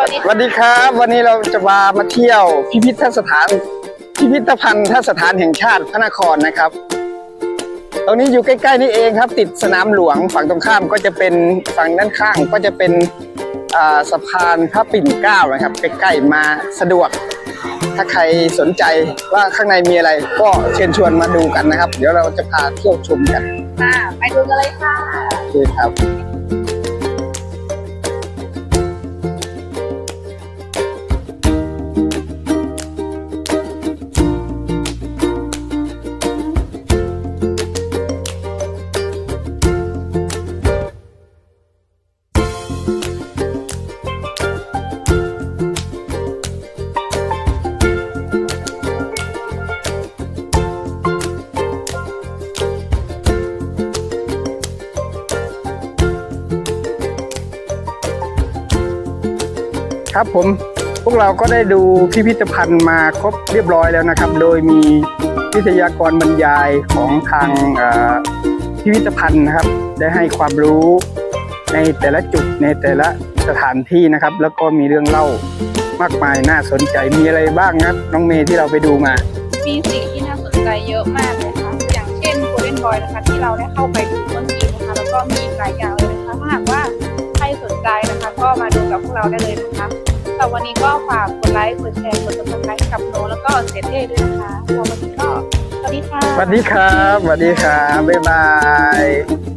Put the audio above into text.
วัสดีสวัสดีครับ วันนี้เราจะมามาเที่ยวพิพิธสถาน พิพิธภัณฑ์สถานแห่งชาติพระนครนะครับ ตรงนี้อยู่ใกล้ๆนี่เองครับ ติดสนามหลวงฝั่งตรงข้ามก็จะเป็นฝั่งด้านข้างก็จะเป็นอ่าสะพานพระปิ่นเกล้านะครับใกล้ๆมาสะดวก ถ้าใครสนใจว่าข้างในมีอะไรก็เชิญชวนมาดูกันนะครับ เดี๋ยวเราจะพาเที่ยวชมกันค่ะไปดูกันเลยค่ะโอเคครับ ครับผมพวกเราก็ได้ดูพิพิธภัณฑ์มาครบเรียบร้อยแล้วนะครับ โดยมีวิทยากรบรรยายของทางเอ่พิพิธภัณฑ์นะครับ ได้ให้ความรู้ในแต่ละจุดในแต่ละสถานที่นะครับ แล้วก็มีเรื่องเล่ามากมายน่าสนใจมีอะไรบ้างครับน้องเมย์ที่เราไปดูมา มีสิ่งที่น่าสนใจเยอะมากเลยค่ะอย่างเช่นโกลเด้นบอยนะคะที่เราได้เข้าไปดูต้นทีนะคะแล้วก็มีหลายอย่างเลยนะคะถ้าหากว่า เราได้เลยนะคะแต่วันนี้ก็ฝากกดไลค์กดแชร์กดติดตามให้กับโนแล้วก็เซเต้ด้วยนะคะแล้ววันนี้ก็สวัสดีค่ะสวัสดีครับสวัสดีครับบ๊ายบาย